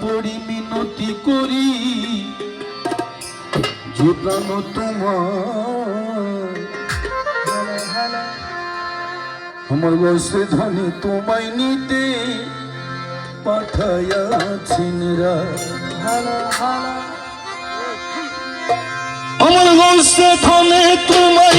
পড়ি মিনতি করি জীবন তোমার আমার বসে ধনে তোমায় নিতে পাঠায়াছেন আমার বসে ধনে তোমায়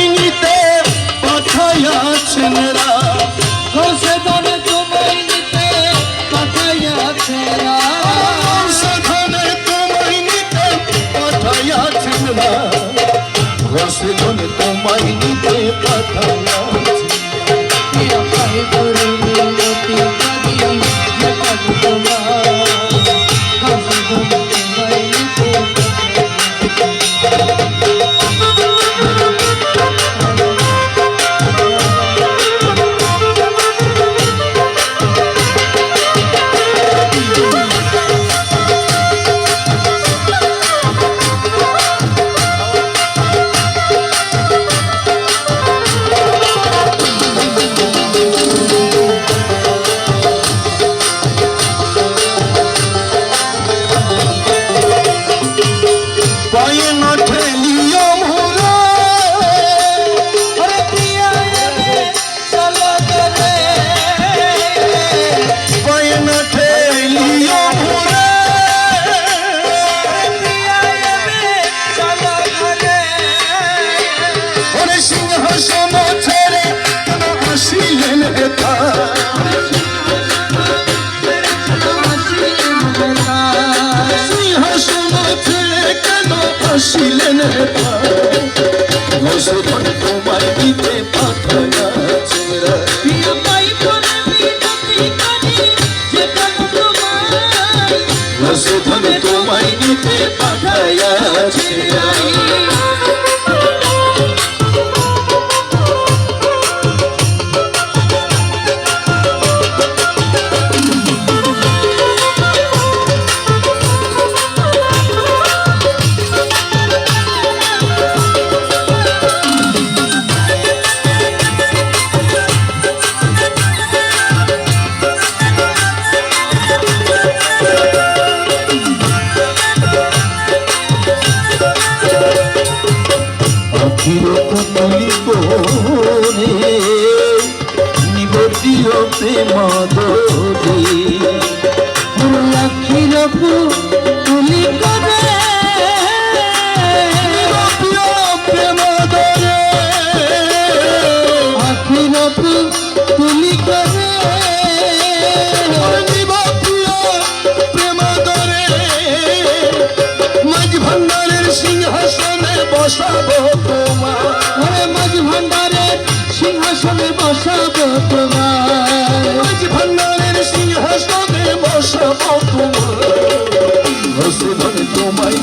দিলেন ব্যথা স্নেহ সমুদ্রে কেন আসিলেন ব্যথা মসুধন তোমার দিতে পাঠানা ছেড়া মসুধন তোমায় দিতে পাঠায়া ছেড়া দিও প্রেম দোলি লক্ষীর তুলি করে। প্রেম দোলে আখির তুলি করে। মাঝ ভান্ডারের সিংহাসনে বসাবো তোমার বসাব তোমার ভান্ডারের সিংহাসনে বসাব তোমার তোমায়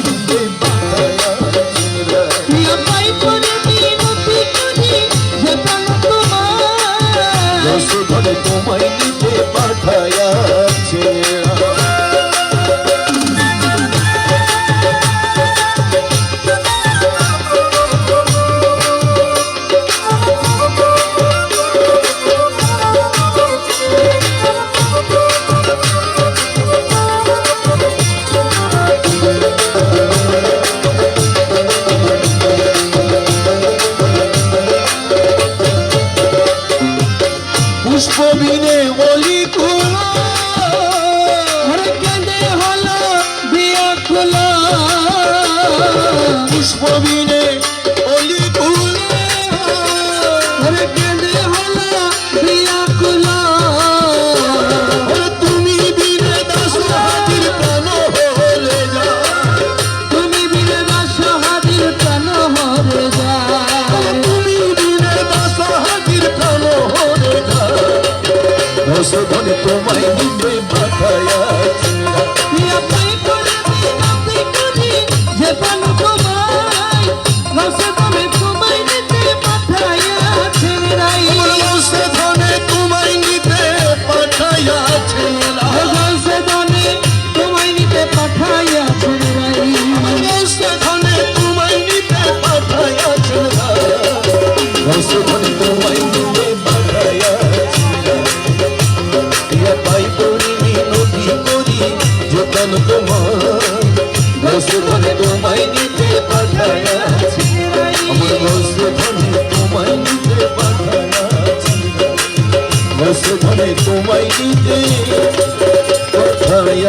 Nosso dono tomar em সন্তান তোমার। নসরণ তোমায় নিতে পাঠায় আমার নসরণ তোমায় নিতে পাঠায় নসরণ তোমায় নিতে পাঠায়